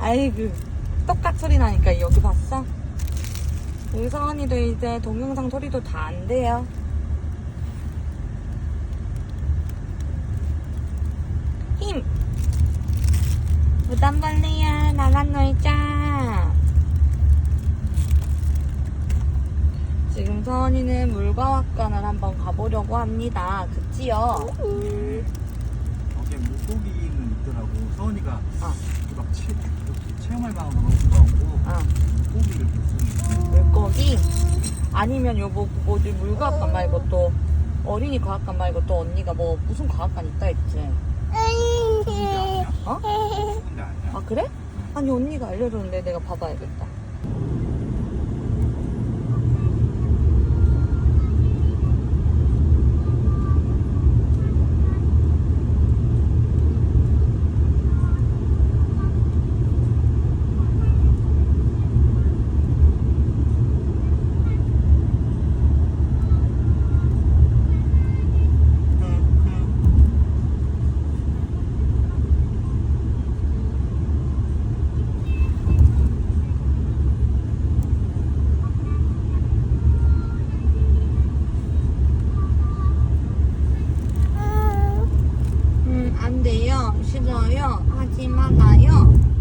아이고 똑같 소리 나니까 여기 봤어? 우리 서원이도 이제 동영상 소리도 다 안 돼요 힘 무단벌레야 나랑 놀자 지금 서원이는 물과학관을 한번 가보려고 합니다 그치요? 어제 물고기는 있더라고. 서원이가 어. 막 체, 방으로 가고 어. 물고기 아니면 여보 뭐지 물과학관 말고 또 어린이 과학관 말고 또 언니가 뭐 무슨 과학관 있다 했지. 어? 아니야. 아 그래? 아니 언니가 알려줬는데 내가 봐봐야겠다 음, 안 돼요. 싫어요. 하지 말아요.